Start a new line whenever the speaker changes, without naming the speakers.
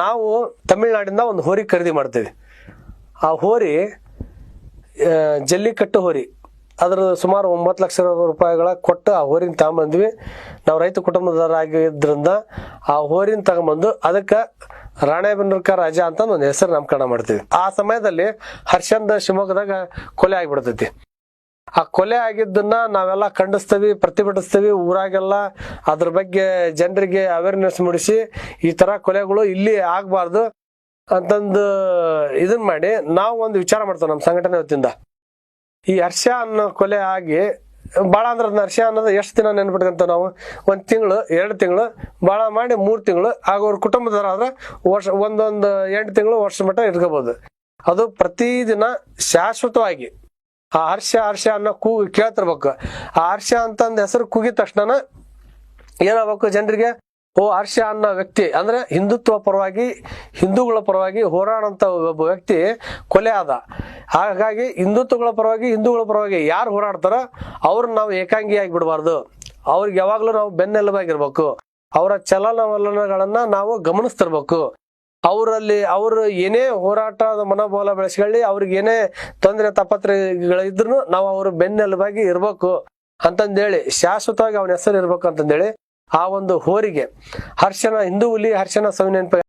ನಾವು ತಮಿಳ್ನಾಡಿಂದ ಒಂದು ಹೋರಿ ಖರೀದಿ ಮಾಡ್ತೀವಿ. ಆ ಹೋರಿ ಜಲ್ಲಿಕಟ್ಟು ಹೋರಿ. ಅದರ ಸುಮಾರು ಒಂಬತ್ತು ಲಕ್ಷ ರೂಪಾಯಿಗಳ ಕೊಟ್ಟು ಆ ಹೋರಿನ ತಗೊಂಬಂದ್ವಿ. ನಾವು ರೈತ ಕುಟುಂಬದವರಾಗಿದ್ದರಿಂದ ಆ ಹೋರಿನ ತಗೊಂಬಂದು ಅದಕ್ಕೆ ರಾಣೇಬೆನ್ನೂರ್ಕ ರಾಜ ಅಂತ ಒಂದು ಹೆಸರು ನಾಮಕರಣ ಮಾಡ್ತೀವಿ. ಆ ಸಮಯದಲ್ಲಿ ಹರ್ಷಂದ ಶಿವಮೊಗ್ಗದಾಗ ಕೊಲೆ ಆಗಿಬಿಡ್ತೈತಿ. ಆ ಕೊಲೆ ಆಗಿದ್ದನ್ನ ನಾವೆಲ್ಲ ಖಂಡಿಸ್ತೀವಿ, ಪ್ರತಿಭಟಿಸ್ತೀವಿ, ಊರಾಗೆಲ್ಲ ಅದ್ರ ಬಗ್ಗೆ ಜನರಿಗೆ ಅವೇರ್ನೆಸ್ ಮೂಡಿಸಿ ಈ ತರ ಕೊಲೆಗಳು ಇಲ್ಲಿ ಆಗ್ಬಾರ್ದು ಅಂತಂದು ಇದನ್ ಮಾಡಿ ನಾವು ಒಂದು ವಿಚಾರ ಮಾಡ್ತೇವೆ ನಮ್ಮ ಸಂಘಟನೆ ವತಿಯಿಂದ. ಈ ಹರ್ಷ ಅನ್ನೋ ಕೊಲೆ ಆಗಿ ಭಾಳ ಅಂದ್ರೆ ಹರ್ಷ ಅನ್ನೋದು ಎಷ್ಟು ದಿನ ನೆನ್ಬಿಟ್ಕಂತ ನಾವು? ಒಂದು ತಿಂಗಳು, ಎರಡು ತಿಂಗಳು ಭಾಳ ಮಾಡಿ ಮೂರು ತಿಂಗಳು, ಆಗ ಅವ್ರ ಕುಟುಂಬದವರಾದ್ರೆ ವರ್ಷ ಒಂದೊಂದು ಎಂಟು ತಿಂಗಳು ವರ್ಷ ಮಟ್ಟ ಇಟ್ಕೋಬಹುದು ಅದು ಪ್ರತಿದಿನ ಶಾಶ್ವತವಾಗಿ ಆ ಹರ್ಷ ಹರ್ಷ ಅನ್ನೋ ಕೂಗು ಕೇಳ್ತಿರ್ಬೇಕು ಆ ಹರ್ಷ ಅಂತಂದ ಹೆಸರು ಕೂಗಿದ ತಕ್ಷಣ ಏನಾಗಬೇಕು ಜನರಿಗೆ? ಓ, ಹರ್ಷ ಅನ್ನೋ ವ್ಯಕ್ತಿ, ಅಂದ್ರೆ ಹಿಂದುತ್ವ ಪರವಾಗಿ, ಹಿಂದೂಗಳ ಪರವಾಗಿ ಹೋರಾಡಂತ ಒಬ್ಬ ವ್ಯಕ್ತಿ ಕೊಲೆ ಆದ. ಹಾಗಾಗಿ ಹಿಂದುತ್ವಗಳ ಪರವಾಗಿ, ಹಿಂದೂಗಳ ಪರವಾಗಿ ಯಾರು ಹೋರಾಡ್ತಾರ? ಅವ್ರನ್ನ ನಾವು ಏಕಾಂಗಿಯಾಗಿ ಬಿಡಬಾರ್ದು. ಅವ್ರಿಗೆ ಯಾವಾಗ್ಲೂ ನಾವು ಬೆನ್ನೆಲುಬಾಗಿರ್ಬೇಕು. ಅವರ ಚಲನವಲನಗಳನ್ನ ನಾವು ಗಮನಿಸ್ತಿರ್ಬೇಕು. ಅವರಲ್ಲಿ ಅವರು ಏನೇ ಹೋರಾಟದ ಮನೋಬಲ ಬೆಳೆಸ್ಕೊಳ್ಳಿ, ಅವ್ರಿಗೆ ಏನೇ ತೊಂದರೆ ತಾಪತ್ರೆಗಳಿದ್ರು ನಾವು ಅವ್ರ ಬೆನ್ನೆಲುಬಾಗಿ ಇರ್ಬೇಕು ಅಂತಂದೇಳಿ, ಶಾಶ್ವತವಾಗಿ ಅವನ ಹೆಸರು ಇರ್ಬೇಕು ಅಂತಂದೇಳಿ ಆ ಒಂದು ಹೋರಿಗೆ ಹರ್ಷನ ಹಿಂದೂ ಹುಲಿ ಹರ್ಷನ ಸವಿನೆನಪ